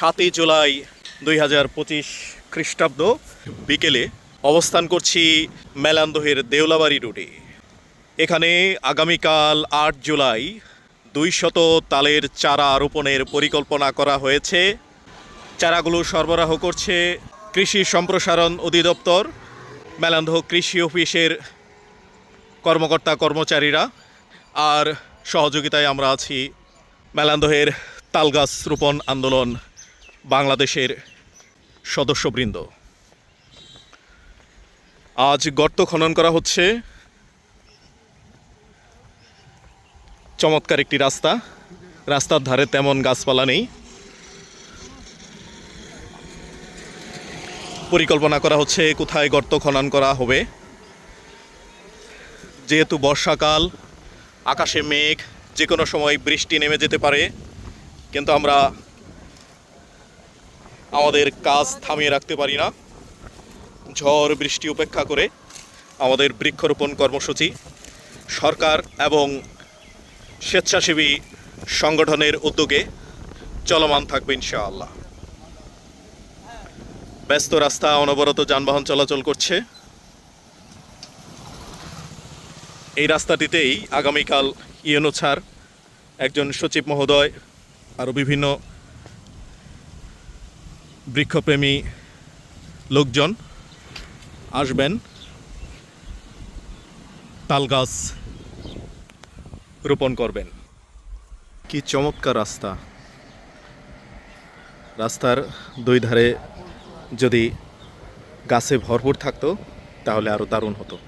সাতই জুলাই দুই হাজার পঁচিশ খ্রিস্টাব্দ বিকেলে অবস্থান করছি মেলান্দহের দেওলাবাড়ি রুটে। এখানে আগামীকাল আট জুলাই দুই শত তালের চারা রোপণের পরিকল্পনা করা হয়েছে। চারাগুলো সরবরাহ করছে কৃষি সম্প্রসারণ অধিদপ্তর, মেলান্দহ কৃষি অফিসের কর্মকর্তা কর্মচারীরা, আর সহযোগিতায় আমরা আছি মেলান্দহের তালগাছ রোপণ আন্দোলন বাংলাদেশের সদস্যবৃন্দ। আজ গর্ত খনন করা হচ্ছে। চমৎকার একটি রাস্তা। রাস্তার ধারে তেমন গাছপালা নেই। পরিকল্পনা করা হচ্ছে কোথায় গর্ত খনন করা হবে। যেহেতু বর্ষাকাল, আকাশে মেঘ যে কোনো সময় বৃষ্টি নেমে যেতে পারে, কিন্তু আমরা আমাদের কাজ থামিয়ে রাখতে পারি না। ঝড় বৃষ্টি উপেক্ষা করে আমাদের বৃক্ষরোপণ কর্মসূচি, সরকার এবং স্বেচ্ছাসেবী সংগঠনের উদ্যোগে চলমান থাকবে ইনশাআল্লাহ। ব্যস্ত রাস্তা, অনবরত যানবাহন চলাচল করছে। এই রাস্তাটিতেই আগামীকাল ইয়েনো ছাড়, একজন সচিব মহোদয় আরও বিভিন্ন বৃক্ষপ্রেমী লোকজন আসবেন। তালগাছ রোপণ করবেন। কি চমৎকার রাস্তা। রাস্তার দুই ধারে যদি গাছে ভরপুর থাকতো, তাহলে আরও দারুণ হতো।